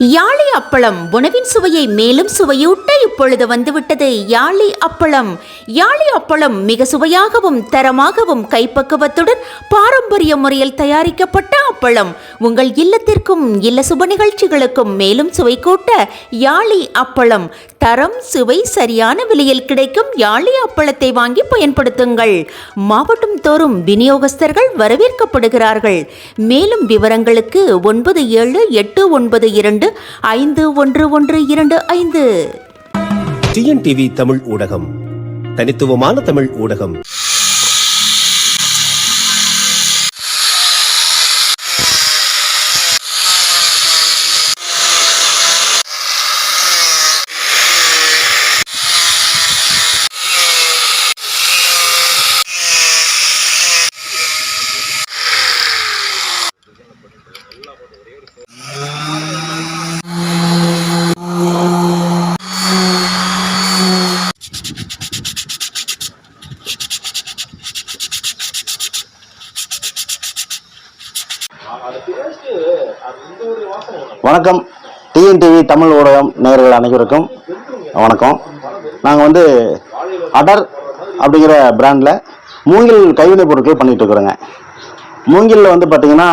யாழி அப்பளம் உணவின் சுவையை மேலும் சுவையூட்ட இப்பொழுது வந்துவிட்டது. யாழி அப்பளம். யாழி அப்பளம் மிக சுவையாகவும் தரமாகவும் கைப்பக்குவத்துடன் பாரம்பரிய முறையில் தயாரிக்கப்பட்ட அப்பளம். உங்கள் இல்லத்திற்கும் இல்ல சுப நிகழ்ச்சிகளுக்கும் மேலும் சுவை கூட்ட யாழி அப்பளம். தரம் சுவை சரியான விலையில் கிடைக்கும் யாழி அப்பளத்தை வாங்கி பயன்படுத்துங்கள். மாவட்டம் தோறும் விநியோகஸ்தர்கள் வரவேற்கப்படுகிறார்கள். மேலும் விவரங்களுக்கு ஒன்பது ஏழு எட்டு ஒன்பது இரண்டு ஐந்து ஒன்று ஒன்று இரண்டு ஐந்து. டிஎன்டிவி தமிழ் ஊடகம். தனித்துவமான தமிழ் ஊடகம் வணக்கம் டிஎன்டிவி தமிழ் ஊடகம் நேர்கள் அனைவருக்கும் வணக்கம். நாங்கள் வந்து அடர் அப்படிங்கிற பிராண்டில் மூங்கில் கைவினைப் பொருட்கள் பண்ணிகிட்டு இருக்கிறோங்க. மூங்கிலில் வந்து பார்த்தீங்கன்னா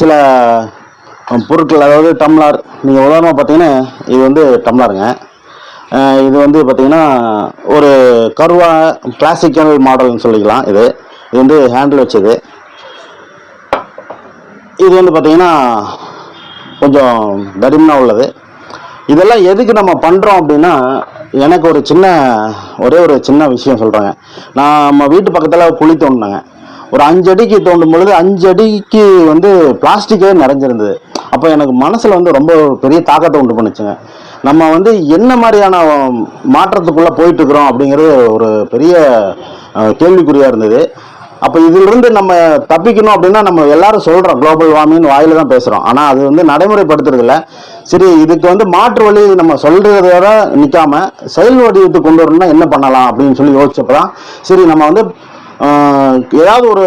சில பொருட்கள் அதாவது டம்ளார் நீங்கள் உதாரணமாக பார்த்தீங்கன்னா இது வந்து டம்ளாருங்க. இது வந்து பார்த்திங்கன்னா ஒரு கருவா கிளாசிக்கல் மாடல்னு சொல்லிக்கலாம் இது. இது வந்து ஹேண்டில் வச்சது. இது வந்து பார்த்தீங்கன்னா கொஞ்சம் தடிமனாக உள்ளது. இதெல்லாம் எதுக்கு நம்ம பண்ணுறோம் அப்படின்னா எனக்கு ஒரு சின்ன ஒரே ஒரு சின்ன விஷயம் சொல்கிறேங்க நான் நம்ம வீட்டு பக்கத்தில் குழி தோண்டினேங்க. ஒரு அஞ்சு அடிக்கு தோண்டும் பொழுது அஞ்சு அடிக்கு வந்து பிளாஸ்டிக்கே நிறைஞ்சிருந்தது. அப்போ எனக்கு மனசில் வந்து ரொம்ப ஒரு பெரிய தாக்கத்தை உண்டு பண்ணுச்சுங்க. நம்ம வந்து என்ன மாதிரியான மாற்றத்துக்குள்ளே போயிட்டுருக்குறோம் அப்படிங்கிறது ஒரு பெரிய கேள்விக்குறியாக இருந்தது. அப்போ இதிலிருந்து நம்ம தப்பிக்கணும் அப்படின்னா நம்ம எல்லாரும் சொல்கிறோம் குளோபல் வார்மிங் வாயில தான் பேசுகிறோம் ஆனால் அது வந்து நடைமுறைப்படுத்துறதில்ல சரி இதுக்கு வந்து மாற்று வழி நம்ம சொல்கிறதோட நிற்காம செயல் வடிவத்துக்கு கொண்டு வரணும்னா என்ன பண்ணலாம் அப்படின்னு சொல்லி யோசிச்சப்போ தான் சரி நம்ம வந்து ஏதாவது ஒரு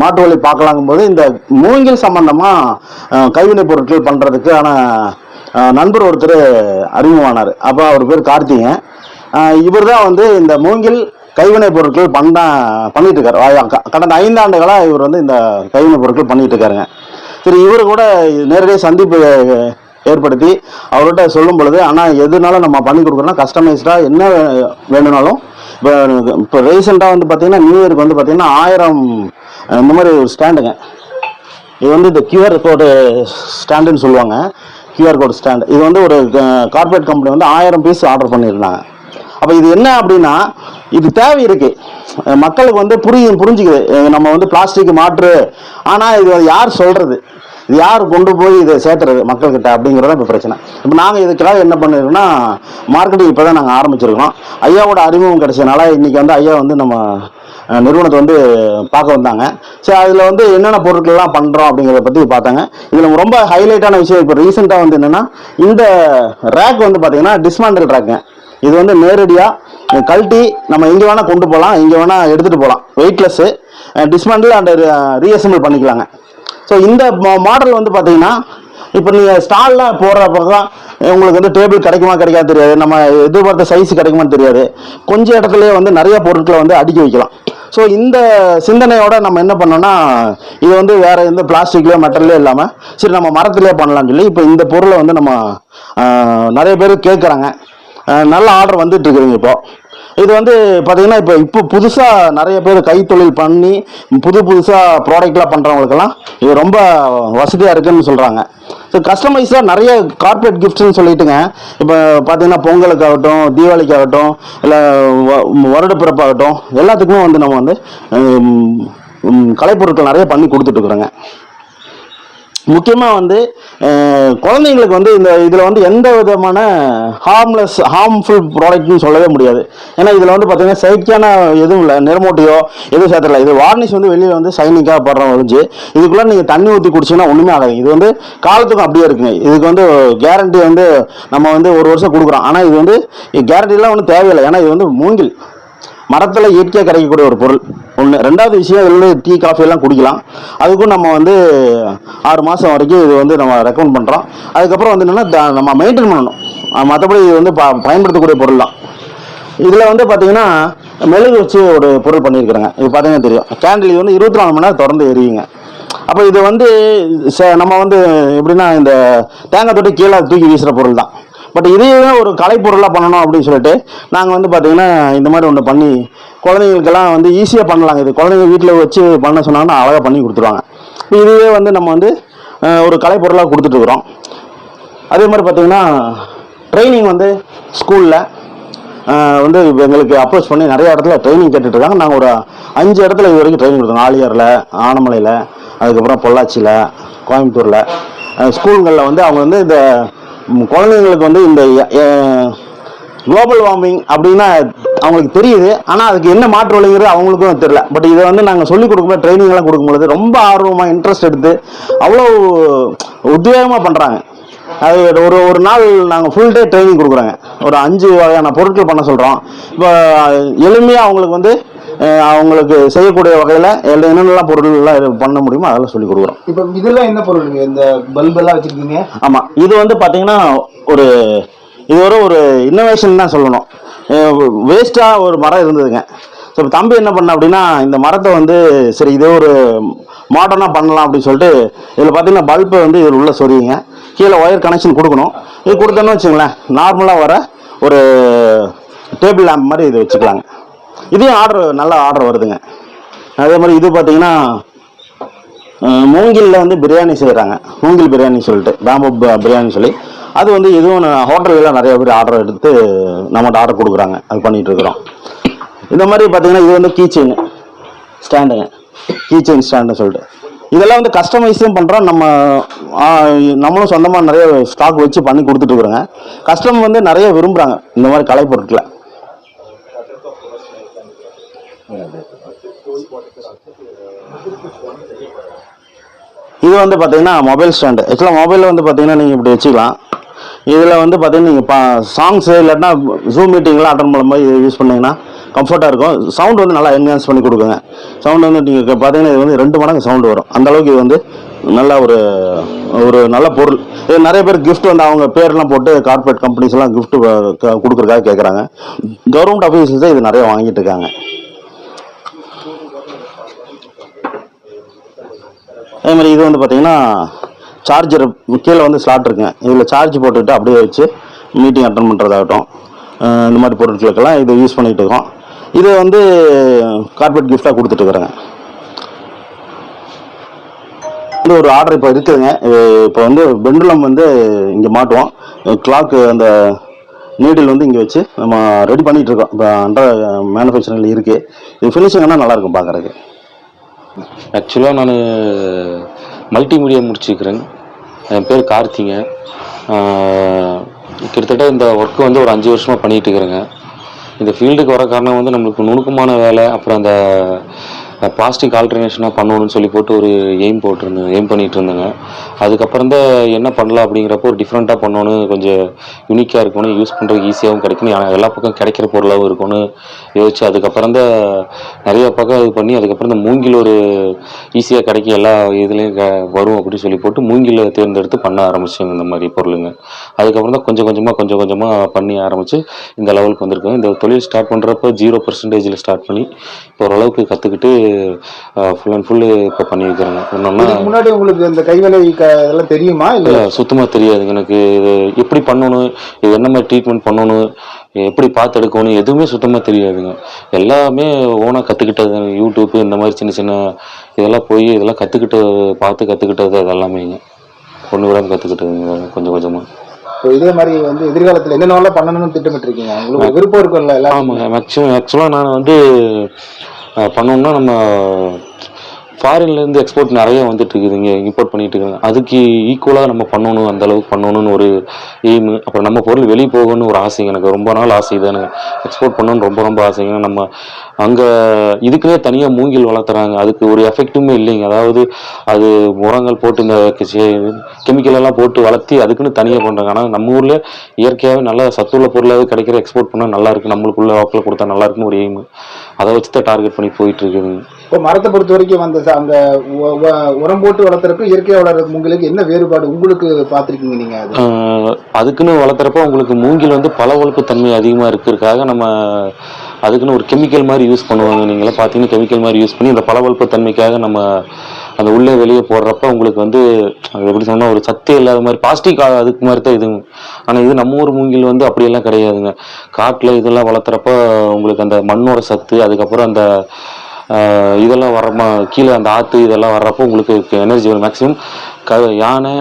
மாற்று வழி பார்க்கலாங்கும் போது இந்த மூங்கில் சம்பந்தமாக கைவினைப் பொருட்கள் பண்ணுறதுக்கான நண்பர் ஒருத்தர் அறிமுகமானார். அப்போ அவர் பேர் கார்த்திகன் இவர் தான் வந்து இந்த மூங்கில் கைவினைப் பொருட்கள் பண்ண பண்ணிட்டு இருக்காரு கடந்த ஐந்தாண்டுகளாக இவர் வந்து இந்த கைவினைப் பொருட்கள் பண்ணிட்டு இருக்காருங்க சரி இவர் கூட நேரடியாக சந்திப்பு ஏற்படுத்தி அவர்கிட்ட சொல்லும் பொழுது ஆனால் எதுனாலும் நம்ம பண்ணி கொடுக்குறோம்னா கஸ்டமைஸ்டாக என்ன வேணும்னாலும் இப்போ இப்போ ரீசெண்டாக வந்து பார்த்தீங்கன்னா நியூ இயருக்கு வந்து பார்த்தீங்கன்னா ஆயிரம் இந்த மாதிரி ஒரு ஸ்டாண்டுங்க இது வந்து இந்த கியூஆர் கோடு ஸ்டாண்டுன்னு சொல்லுவாங்க. கியூஆர் கோடு ஸ்டாண்ட் இது வந்து ஒரு கார்பரேட் கம்பெனி வந்து ஆயிரம் பீஸ் ஆர்டர் பண்ணியிருந்தாங்க. அப்போ இது என்ன அப்படின்னா இது தேவை இருக்கு. மக்களுக்கு வந்து புரியும் புரிஞ்சுக்குது. நம்ம வந்து பிளாஸ்டிக் மாற்று. ஆனால் இது யார் சொல்றது? இது யார் கொண்டு போய் இதை சேர்த்துறது மக்கள்கிட்ட அப்படிங்கிறது இப்போ பிரச்சனை. இப்போ நாங்கள் இதுக்காக என்ன பண்ணிருக்கோம்னா மார்க்கெட்டிங் இப்போ தான் நாங்கள் ஆரம்பிச்சிருக்கோம். ஐயாவோட அறிமுகம் கிடைச்சதுனால இன்றைக்கி வந்து ஐயா வந்து நம்ம நிறுவனத்தை வந்து பார்க்க வந்தாங்க. சரி அதில் வந்து என்னென்ன பொருட்கள்லாம் பண்ணுறோம் அப்படிங்கிறத பற்றி பார்த்தாங்க. இதில் ரொம்ப ஹைலைட்டான விஷயம் இப்போ ரீசெண்டாக வந்து என்னென்னா இந்த ரேக் வந்து பார்த்தீங்கன்னா டிஸ்மாண்டல் ரேக்குங்க இது வந்து நேரடியாக கழட்டி நம்ம எங்கே வேணால் கொண்டு போகலாம் எங்கே வேணால் எடுத்துகிட்டு போகலாம் வெயிட்லெஸ்ஸு டிஸ்மாண்டில் அண்ட் ரீஅசம்பிள் பண்ணிக்கலாங்க. ஸோ இந்த மாடல் வந்து பார்த்தீங்கன்னா இப்போ நீங்கள் ஸ்டாலில் போடுறப்ப தான் உங்களுக்கு வந்து டேபிள் கிடைக்குமா கிடைக்காது தெரியாது. நம்ம எதிர்பார்த்த சைஸ் கிடைக்குமான்னு தெரியாது. கொஞ்சம் இடத்துலயே வந்து நிறைய பொருட்களை வந்து அடுக்கி வைக்கலாம். ஸோ இந்த சிந்தனையோட நம்ம என்ன பண்ணோம்னா இது வந்து வேற எந்த பிளாஸ்டிக்லயோ மெட்டல்லையோ இல்லாமல் சரி நம்ம மரத்துலேயே பண்ணலாம்னு சொல்லி இப்போ இந்த பொருளை வந்து நம்ம நிறைய பேர் கேட்குறாங்க நல்ல ஆர்டர் வந்துட்டு இருக்குதுங்க இப்போ. இது வந்து பார்த்தீங்கன்னா இப்போ இப்போ புதுசாக நிறைய பேர் கைத்தொழில் பண்ணி புது புதுசாக ப்ராடக்ட்லாம் பண்ணுறவங்களுக்கெல்லாம் இது ரொம்ப வசதியாக இருக்குன்னு சொல்கிறாங்க ஸோ கஸ்டமைஸாக நிறைய கார்ப்பரேட் கிஃப்ட்ஸ்னு சொல்லிட்டுங்க. இப்போ பார்த்தீங்கன்னா பொங்கலுக்காகட்டும் தீபாவளிக்காகட்டும் இல்லை வருடப்பிறப்பாகட்டும் எல்லாத்துக்குமே வந்து நம்ம வந்து கலைப்பொருட்கள் நிறைய பண்ணி கொடுத்துட்ருக்குறோங்க முக்கியமாக வந்து குழந்தைங்களுக்கு வந்து இந்த இதில் வந்து எந்த விதமான ஹார்ம்லெஸ் ஹார்ம்ஃபுல் ப்ராடக்ட்னு சொல்லவே முடியாது. ஏன்னா இதில் வந்து பார்த்தீங்கன்னா செயற்கையான எதுவும் இல்லை. நிறமூட்டியோ எதுவும் சேர்த்தல இது வார்னிஷ் வந்து வெளியில் வந்து சைனிக்காக படுற ஒழிஞ்சு இதுக்குள்ளே நீங்கள் தண்ணி ஊற்றி குடிச்சிங்கன்னா ஒன்றுமே ஆகாது. இது வந்து காலத்துக்கும் அப்படியே இருக்குங்க. இதுக்கு வந்து கேரண்டி வந்து நம்ம வந்து ஒரு வருஷம் கொடுக்குறோம். ஆனால் இது வந்து கேரண்டிலாம் ஒன்றும் தேவையில்லை. ஏன்னா இது வந்து மூங்கில். மரத்தில் இயற்கையாக கிடைக்கக்கூடிய ஒரு பொருள். ஒன்று ரெண்டாவது விஷயம் இதில் வந்து டீ காஃபி எல்லாம் குடிக்கலாம். அதுக்கும் நம்ம வந்து ஆறு மாதம் வரைக்கும் இது வந்து நம்ம ரெக்கமெண்ட் பண்ணுறோம் அதுக்கப்புறம் வந்து என்னென்னா நம்ம மெயின்டைன் பண்ணணும். மற்றபடி இது வந்து ப பயன்படுத்தக்கூடிய பொருள் தான் இதில் வந்து பார்த்தீங்கன்னா மெழுகு வச்சு ஒரு பொருள் பண்ணியிருக்கிறாங்க. இது பார்த்தீங்கன்னா தெரியும். கேண்டில் இது வந்து இருபத்தி நாலு மணி நேரம் திறந்து எரியுங்க. அப்போ இது வந்து ச- நம்ம வந்து எப்படின்னா இந்த தேங்காய் தொட்டி கீழே தூக்கி வீசுகிற பொருள் தான் பட் இதையே ஒரு கலைப்பொருளாக பண்ணணும் அப்படின்னு சொல்லிட்டு நாங்கள் வந்து பார்த்தீங்கன்னா இந்த மாதிரி ஒன்று பண்ணி குழந்தைங்களுக்கெல்லாம் வந்து ஈஸியாக பண்ணலாங்க. இது குழந்தைங்க வீட்டில் வச்சு பண்ண சொன்னாங்கன்னா அழகாக பண்ணி கொடுத்துருவாங்க. இதுவே வந்து நம்ம வந்து ஒரு கலைப்பொருளாக கொடுத்துட்ருக்குறோம் அதே மாதிரி பார்த்தீங்கன்னா ட்ரைனிங் வந்து ஸ்கூலில் வந்து எங்களுக்கு அப்ரோச் பண்ணி நிறைய இடத்துல ட்ரைனிங் கேட்டுட்டு இருக்காங்க. நாங்கள் ஒரு அஞ்சு இடத்துல இது வரைக்கும் ட்ரைனிங் கொடுத்தோம். ஆலியாரில் ஆனமலையில் அதுக்கப்புறம் பொள்ளாச்சியில் கோயம்புத்தூரில் ஸ்கூல்களில் வந்து அவங்க வந்து இந்த குழந்தைங்களுக்கு வந்து இந்த குளோபல் வார்மிங் அப்படின்னா அவங்களுக்கு தெரியுது. ஆனால் அதுக்கு என்ன மாற்று வழிங்கிறது அவங்களுக்கும் தெரியல. பட் இதை வந்து நாங்கள் சொல்லிக் கொடுக்கும்போது ட்ரைனிங் எல்லாம் கொடுக்கும்பொழுது ரொம்ப ஆர்வமாக இன்ட்ரெஸ்ட் எடுத்து அவ்வளோ உத்வேகமாக பண்ணுறாங்க அது ஒரு ஒரு நாள் நாங்கள் ஃபுல் டே ட்ரைனிங் கொடுக்குறோங்க. ஒரு அஞ்சு வகையான பொருட்கள் பண்ண சொல்கிறோம் இப்போ எளிமையாக அவங்களுக்கு வந்து அவங்களுக்கு செய்யக்கூடிய வகையில் என்னென்னலாம் பொருள்லாம் பண்ண முடியுமோ அதெல்லாம் சொல்லி கொடுக்குறோம். இப்போ இதெல்லாம் என்ன பொருளுங்க இந்த பல்ப் எல்லாம் வச்சிருக்கீங்க. ஆமாம் இது வந்து பார்த்தீங்கன்னா ஒரு இது ஒரு ஒரு இன்னோவேஷன் தான் சொல்லணும். வேஸ்ட்டாக ஒரு மரம் இருந்ததுங்க. ஸோ இப்போ தம்பி என்ன பண்ண அப்படின்னா இந்த மரத்தை வந்து சரி இதே ஒரு மாடர்னாக பண்ணலாம் அப்படின்னு சொல்லிட்டு இதில் பார்த்தீங்கன்னா பல்பை வந்து இதில் உள்ள சொருவிங்க கீழே ஒயர் கனெக்ஷன் கொடுக்கணும். இது கொடுத்தோன்னு வச்சுங்களேன் நார்மலாக வர ஒரு டேபிள் லேம்ப் மாதிரி இது வச்சுக்கலாங்க. இதையும் ஆர்டர் நல்ல ஆர்டர் வருதுங்க. அதே மாதிரி இது பார்த்தீங்கன்னா மூங்கிலில் வந்து பிரியாணி செய்கிறாங்க மூங்கில் பிரியாணி சொல்லிட்டு பேம்பு பிரியாணி சொல்லி. அது வந்து இதுவும் ஹோட்டல்களில் நிறைய பேர் ஆர்டர் எடுத்து நம்மகிட்ட ஆர்டர் கொடுக்குறாங்க. அது பண்ணிகிட்டு இருக்கிறோம். இந்த மாதிரி பார்த்தீங்கன்னா இது வந்து கீ ஸ்டாண்டுங்க கீ ஸ்டாண்டுன்னு சொல்லிட்டு. இதெல்லாம் வந்து கஸ்டமைஸும் பண்ணுறோம் நம்ம நம்மளும் சொந்தமாக நிறைய ஸ்டாக் வச்சு பண்ணி கொடுத்துட்டு இருக்கிறோங்க. கஸ்டமர் வந்து நிறைய விரும்புகிறாங்க இந்த மாதிரி கலைப்பொருட்களை. இது வந்து பார்த்தீங்கன்னா மொபைல் ஸ்டாண்டு ஆக்சுவலாக மொபைலில் வந்து பார்த்தீங்கன்னா நீங்கள் இப்படி வச்சுக்கலாம். இதில் வந்து பார்த்தீங்கன்னா நீங்கள் பா சாங்ஸு இல்லாட்டினா ஜூம் மீட்டிங்லாம் அட்டன் பண்ணும்போது இது யூஸ் பண்ணீங்கன்னா கம்ஃபர்ட்டாக இருக்கும். சவுண்ட் வந்து நல்லா என்ஹான்ஸ் பண்ணி கொடுக்குங்க. சவுண்ட் வந்து நீங்கள் பார்த்தீங்கன்னா இது வந்து ரெண்டு மடங்கு சவுண்டு வரும். அந்த அளவுக்கு இது வந்து நல்ல ஒரு ஒரு நல்ல பொருள். இது நிறைய பேர் கிஃப்ட் வந்து அவங்க பேர்லாம் போட்டு கார்ப்பரேட் கம்பெனிஸ்லாம் கிஃப்ட் gift கொடுக்குறதுக்காக கேட்குறாங்க கவர்மெண்ட் ஆஃபீஸில் தான் இது நிறைய வாங்கிட்டு இருக்காங்க. அதே மாதிரி இது வந்து பார்த்தீங்கன்னா சார்ஜர் கீழே வந்து ஸ்லாட் இருக்குங்க இதில் சார்ஜ் போட்டுக்கிட்டு அப்படியே வச்சு மீட்டிங் அட்டன் பண்ணுறதாகட்டும் இந்த மாதிரி பொருட்களுக்கெல்லாம் இதை யூஸ் பண்ணிகிட்டு இருக்கோம். இது வந்து கார்பரேட் கிஃப்டாக கொடுத்துட்டு இருக்கிறேங்க ஒரு ஆர்டர் இப்போ இருக்குதுங்க. இப்போ வந்து பெண்டுலம் வந்து இங்கே மாட்டுவோம். கிளாக்கு அந்த நீடில் வந்து இங்கே வச்சு நம்ம ரெடி பண்ணிகிட்டு இருக்கோம். இப்போ அண்டர் மேனுஃபேக்சரிங்கில் இருக்குது இது ஃபினிஷிங்னால் நல்லாயிருக்கும் பார்க்குறதுக்கு ஆக்சுவலாக நான் மல்டிமீடியா முடிச்சிருக்கிறேன். என் பேர் கார்த்திங்க. கிட்டத்தட்ட இந்த ஒர்க்கு வந்து ஒரு அஞ்சு வருஷமாக பண்ணிகிட்டு இருக்கிறேங்க. இந்த ஃபீல்டுக்கு வர காரணம் வந்து நம்மளுக்கு நுணுக்கமான வேலை அப்புறம் அந்த பிளாஸ்டிக் ஆல்டர்னேஷனாக பண்ணணும்னு சொல்லி போட்டு ஒரு எய்ம் போட்டிருந்தேன். எய்ம் பண்ணிகிட்டு இருந்தேங்க. அதுக்கப்புறம் தான் என்ன பண்ணலாம் அப்படிங்கிறப்போ ஒரு டிஃப்ரெண்ட்டாக பண்ணோன்னு கொஞ்சம் யூனிக்காக இருக்கணும் யூஸ் பண்ணுறதுக்கு ஈஸியாகவும் கிடைக்கணும் எல்லா பக்கம் கிடைக்கிற பொருளாகவும் இருக்கணும் யோசிச்சு அதுக்கப்புறம் தான் நிறைய பக்கம் இது பண்ணி அதுக்கப்புறம் இந்த மூங்கில் ஒரு ஈஸியாக கிடைக்கும் எல்லா இதுலேயும் க வரும் அப்படின்னு சொல்லி போட்டு மூங்கில் தேர்ந்தெடுத்து பண்ண ஆரம்பிச்சேங்க இந்த மாதிரி பொருளுங்க. அதுக்கப்புறம் தான் கொஞ்சம் கொஞ்சமாக கொஞ்சம் கொஞ்சமாக பண்ணி ஆரம்பித்து இந்த லெவலுக்கு வந்திருக்கேன் இந்த தொழில் ஸ்டார்ட் பண்ணுறப்ப ஜீரோ பர்சன்டேஜில் ஸ்டார்ட் பண்ணி இப்போ ஓரளவுக்கு கற்றுக்கிட்டு ஃபுல் அண்ட் ஃபுல்லு இப்போ என்னன்னா இதுக்கு முன்னாடி உங்களுக்கு இந்த கைவேலை க- இதெல்லாம் தெரியுமா? இல்ல சுத்தமாக தெரியாதுங்க எனக்கு இது எப்படி பண்ணணும் இது என்ன மாதிரி ட்ரீட்மெண்ட் பண்ணணும் எப்படி பார்த்து எடுக்கணும் எதுவுமே சுத்தமாக தெரியாதுங்க. எல்லாமே ஓனாக கற்றுக்கிட்டது யூடியூப் இந்த மாதிரி சின்ன சின்ன இதெல்லாம் போய் இதெல்லாம் கற்றுக்கிட்டு பார்த்து கற்றுக்கிட்டது அது எல்லாமேங்க ஒன்று விடாம கற்றுக்கிட்டதுங்க கொஞ்சம் கொஞ்சமாக இப்போ இதே மாதிரி வந்து எதிர்காலத்துல என்னென்னலாம் பண்ணணும்னு திட்டமிட்டு இருக்கீங்க உங்களுக்கு விருப்பம் இருக்கும்ல எல்லாம் ஆமாங்க. மேக்ஸிமம் ஆக்சுவலாக நான் வந்து பண்ணோம்னா நம்ம ஃபாரின்லேருந்து எக்ஸ்போர்ட் நிறைய வந்துட்டு இருக்குது. இங்கே இம்போர்ட் பண்ணிட்டு இருக்காங்க. அதுக்கு ஈக்குவலாக நம்ம பண்ணணும் அந்த அளவுக்கு பண்ணணும்னு ஒரு எய்மு அப்புறம் நம்ம பொருள் வெளியே போகணும்னு ஒரு ஆசைங்க எனக்கு. ரொம்ப நாள் ஆசை தானே எக்ஸ்போர்ட் பண்ணணும்னு ரொம்ப ரொம்ப ஆசைங்க நம்ம அங்கே இதுக்குன்னே தனியாக மூங்கில் வளர்த்துறாங்க. அதுக்கு ஒரு எஃபெக்ட்டுமே இல்லைங்க. அதாவது அது உரங்கள் போட்டு இந்த கெமிக்கல் எல்லாம் போட்டு வளர்த்தி அதுக்குன்னு தனியாக பண்ணுறாங்க ஆனால் நம்ம ஊரில் இயற்கையாகவே நல்ல சத்துள்ள பொருளாகவே கிடைக்கிற எக்ஸ்போர்ட் பண்ணால் நல்லா நம்மளுக்குள்ளே நம்மளுக்குள்ள வாக்கில் கொடுத்தா நல்லா இருக்குன்னு ஒரு எய்மு அதை வச்சு தான் டார்கெட் பண்ணி போயிட்டு இருக்குதுங்க இப்போ மரத்தை பொறுத்த வரைக்கும் அந்த ச- அந்த உரம் போட்டு வளர்த்துறதுக்கும் இயற்கை வளர்றது உங்களுக்கு என்ன வேறுபாடு உங்களுக்கு பார்த்திருக்கீங்க நீங்க அது? ஆஹ் அதுக்குன்னு வளர்த்துறப்ப உங்களுக்கு மூங்கில் வந்து பளபளப்பு தன்மை அதிகமாக இருக்கிறதுக்காக நம்ம அதுக்குன்னு ஒரு கெமிக்கல் மாதிரி யூஸ் பண்ணுவாங்க. நீங்களே பார்த்தீங்கன்னா கெமிக்கல் மாதிரி யூஸ் பண்ணி இந்த பளபளப்பு தன்மைக்காக நம்ம அந்த உள்ளே வெளியே போடுறப்ப உங்களுக்கு வந்து அது எப்படி சொன்னால் ஒரு சத்தே இல்லாத மாதிரி பிளாஸ்டிக் அதுக்கு மாதிரி தான் இதுங்க. ஆனால் இது நம்ம ஊர் மூங்கில் வந்து அப்படியெல்லாம் கிடையாதுங்க. காட்டில் இதெல்லாம் வளர்த்துறப்ப உங்களுக்கு அந்த மண்ணோட சத்து அதுக்கப்புறம் அந்த இதெல்லாம் வர கீழே அந்த ஆற்று இதெல்லாம் வர்றப்போ உங்களுக்கு எனர்ஜி வரும் மேக்ஸிமம் க யானை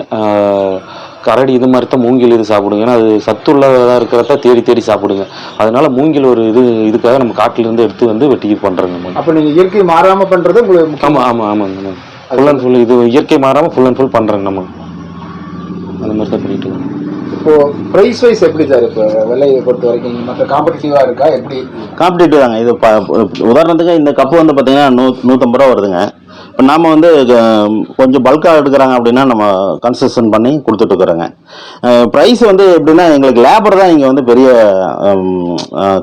கரடி இது மாதிரி தான் மூங்கில் இது சாப்பிடுங்க. ஏன்னா அது சத்துள்ளதாக இருக்கிறத தேடி தேடி சாப்பிடுங்க. அதனால மூங்கில் ஒரு இது இதுக்காக நம்ம காட்டுல இருந்து எடுத்து வந்து வெட்டி பண்றோங்க. நம்ம அப்ப நீங்க இயற்கை மாறாம பண்றது உங்களுக்கு முக்கியம். ஆமா ஆமா ஆமாங்க ஆமாங்க. ஃபுல் அண்ட் ஃபுல் இது இயற்கை மாறாம ஃபுல் அண்ட் ஃபுல் பண்றோங்க நம்ம. அந்த மாதிரி தான் பண்ணிட்டு இருக்கோம். இப்போ பிரைஸ் வைஸ் எப்படி சார் இப்போ விலையை பொறுத்த வரைக்கும் மற்ற காம்படிட்டிவா இருக்கா எப்படி? காம்படிட்டிவ் தாங்க. இது உதாரணத்துக்கு இந்த கப்பு வந்து பார்த்தீங்கன்னா நூ நூற்றம்பது ரூபா வருதுங்க. இப்போ நாம் வந்து கொஞ்சம் பல்காக எடுக்கிறாங்க அப்படின்னா நம்ம கன்செஷன் பண்ணி கொடுத்துட்ருக்குறோங்க ப்ரைஸ் வந்து எப்படின்னா எங்களுக்கு லேபர் தான் இங்கே வந்து பெரிய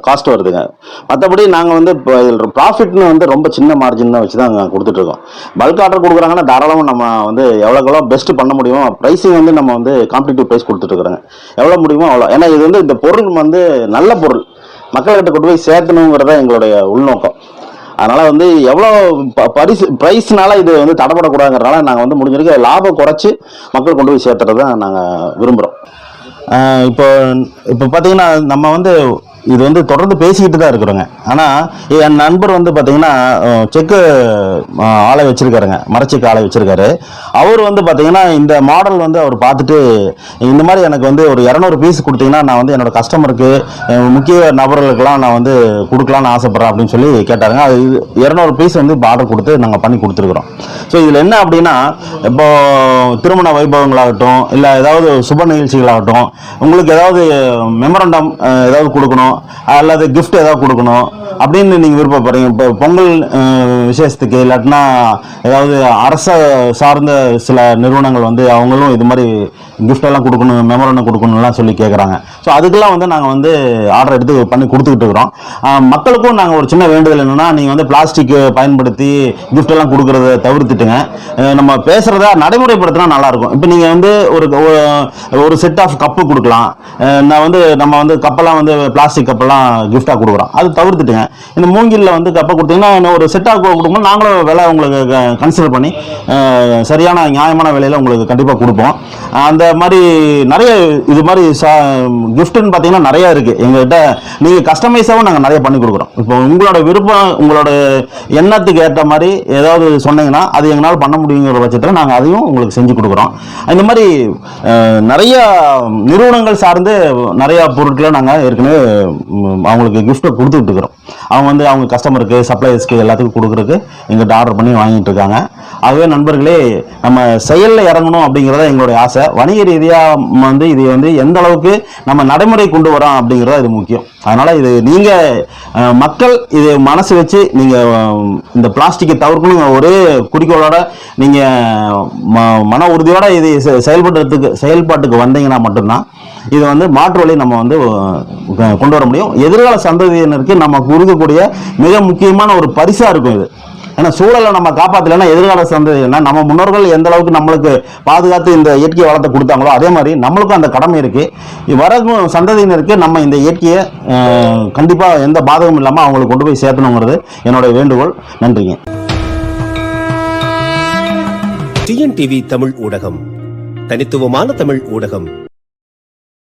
காஸ்ட் வருதுங்க. மற்றபடி நாங்கள் வந்து இப்போ இதில் ப்ராஃபிட்னு வந்து ரொம்ப சின்ன மார்ஜின் தான் வச்சு தான் கொடுத்துட்ருக்கோம் பல்க் ஆர்டர் கொடுக்குறாங்கன்னா தாராளமாக நம்ம வந்து எவ்வளோக்கு எவ்வளோ பெஸ்ட் பண்ண முடியுமோ ப்ரைஸிங் வந்து நம்ம வந்து காம்படிட்டிவ் ப்ரைஸ் கொடுத்துட்ருக்குறோங்க எவ்வளோ முடியுமோ அவ்வளோ ஏன்னா இது வந்து இந்த பொருள் வந்து நல்ல பொருள். மக்கள்கிட்ட கொண்டு போய் சேர்த்தணுங்கிறத எங்களுடைய உள்நோக்கம். அதனால வந்து எவ்வளோ ப- பரிசு ப்ரைஸ்னால இது வந்து தடைப்படக்கூடாதுங்கிறனால நாங்கள் வந்து முடிஞ்ச வரைக்கும் லாபம் குறைச்சி மக்கள் கொண்டு போய் சேர்த்துறது தான் நாங்கள் விரும்புகிறோம் இப்போ இப்போ பார்த்தீங்கன்னா நம்ம வந்து இது வந்து தொடர்ந்து பேசிக்கிட்டு தான் இருக்கிறோங்க. ஆனால் என் நண்பர் வந்து பார்த்தீங்கன்னா செக்கு ஆளை வச்சுருக்காருங்க. மரச்செக்கு ஆளை வச்சிருக்காரு. அவர் வந்து பார்த்தீங்கன்னா இந்த மாடல் வந்து அவர் பார்த்துட்டு இந்த மாதிரி எனக்கு வந்து ஒரு இரநூறு பீஸ் கொடுத்தீங்கன்னா நான் வந்து என்னோட கஸ்டமருக்கு முக்கிய நபர்களுக்கெல்லாம் நான் வந்து கொடுக்கலான்னு ஆசைப்பட்றேன் அப்படின்னு சொல்லி கேட்டாருங்க. அது இது இரநூறு பீஸ் வந்து இப்போ ஆர்டர் கொடுத்து நாங்கள் பண்ணி கொடுத்துருக்குறோம். ஸோ இதில் என்ன அப்படின்னா இப்போது திருமண வைபவங்களாகட்டும் இல்லை ஏதாவது சுப நிகழ்ச்சிகளாகட்டும் உங்களுக்கு ஏதாவது மெமரண்டம் ஏதாவது கொடுக்கணும் அல்லது கிஃப்ட் ஏதாவது கொடுக்கணும். அப்படின்னு நீங்கள் விருப்பப்படுறீங்க. இப்போ பொங்கல் விசேஷத்துக்கு இல்லாட்டினா ஏதாவது அரச சார்ந்த சில நிறுவனங்கள் வந்து அவங்களும் இது மாதிரி கிஃப்டெல்லாம் கொடுக்கணும் மெமரண்டம் கொடுக்கணும்லாம் சொல்லி கேட்குறாங்க ஸோ அதுக்கெல்லாம் வந்து நாங்கள் வந்து ஆர்டர் எடுத்து பண்ணி கொடுத்துக்கிட்டு இருக்கிறோம். மக்களுக்கும் நாங்கள் ஒரு சின்ன வேண்டுதல் என்னென்னா நீங்கள் வந்து பிளாஸ்டிக் பயன்படுத்தி கிஃப்டெல்லாம் கொடுக்குறத தவிர்த்துட்டுங்க. நம்ம பேசுகிறத நடைமுறைப்படுத்தினா நல்லாயிருக்கும். இப்போ நீங்கள் வந்து ஒரு ஒரு- செட் ஆஃப் கப்பு கொடுக்கலாம். நான் வந்து நம்ம வந்து கப்பெல்லாம் வந்து பிளாஸ்டிக் கப்பெல்லாம் கிஃப்டாக கொடுக்குறோம் அது தவிர்த்துட்டுங்க. இந்த மூங்கிலில் வந்து கப்பை கொடுத்தீங்கன்னா இன்னும் ஒரு செட்டாக கொடுக்கும்போது நாங்களும் விலை உங்களுக்கு கன்சிடர் பண்ணி சரியான நியாயமான விலையில் உங்களுக்கு கண்டிப்பாக கொடுப்போம். அந்த மாதிரி நிறைய இது மாதிரி சா கிஃப்ட்டுன்னு பார்த்தீங்கன்னா நிறைய இருக்குது எங்கள்கிட்ட நீங்கள் கஸ்டமைஸாகவும் நாங்கள் நிறைய பண்ணி கொடுக்குறோம். இப்போ உங்களோட விருப்பம் உங்களோட எண்ணத்துக்கு ஏற்ற மாதிரி ஏதாவது சொன்னீங்கன்னா அது எங்களால் பண்ண முடியுங்கிற பட்சத்தில் நாங்கள் அதையும் உங்களுக்கு செஞ்சு கொடுக்குறோம். இந்த மாதிரி நிறைய நிறுவனங்கள் சார்ந்து நிறையா பொருட்களை நாங்கள் ஏற்கனவே அவங்களுக்கு கிஃப்ட்டை கொடுத்துட்டு இருக்கிறோம் அவங்க வந்து அவங்க கஸ்டமருக்கு சப்ளைஸ்க்கு எல்லாத்துக்கும் கொடுக்குறதுக்கு எங்கிட்ட ஆர்டர் பண்ணி வாங்கிட்டு இருக்காங்க ஆகவே நண்பர்களே நம்ம செயலில் இறங்கணும் அப்படிங்கிறத எங்களுடைய ஆசை. வணிக ரீதியாக வந்து இது வந்து எந்த அளவுக்கு நம்ம நடைமுறை கொண்டு வரோம் அப்படிங்கிறத இது முக்கியம். அதனால் இது நீங்கள் மக்கள் இது மனசு வச்சு நீங்கள் இந்த பிளாஸ்டிக்கை தவிர்க்கணும் ஒரே குறிக்கோளோட நீங்கள் ம மன உறுதியோடு இது செ- செயல்படுறதுக்கு செயல்பாட்டுக்கு வந்தீங்கன்னா மட்டும்தான் இது வந்து மாற்று வழி நம்ம வந்து கொண்டு வர முடியும். எதிர்கால சந்ததியினருக்கு நம்ம கொடுக்கக்கூடிய மிக முக்கியமான ஒரு பரிசாக இருக்கும் இது. ஏன்னா சூழலை நம்ம காப்பாற்றலைன்னா எதிர்கால சந்ததினா நம்ம முன்னோர்கள் எந்த அளவுக்கு நம்மளுக்கு பாதுகாத்து இந்த இயற்கை வளத்தை கொடுத்தாங்களோ அதே மாதிரி நம்மளுக்கும் அந்த கடமை இருக்குது வர சந்ததியினருக்கு நம்ம இந்த இயற்கையை கண்டிப்பாக எந்த பாதகமும் இல்லாமல் அவங்களுக்கு கொண்டு போய் சேர்த்தணுங்கிறது என்னுடைய வேண்டுகோள். நன்றிங்க. டிஎன்டிவி தமிழ் ஊடகம். தனித்துவமான தமிழ் ஊடகம்.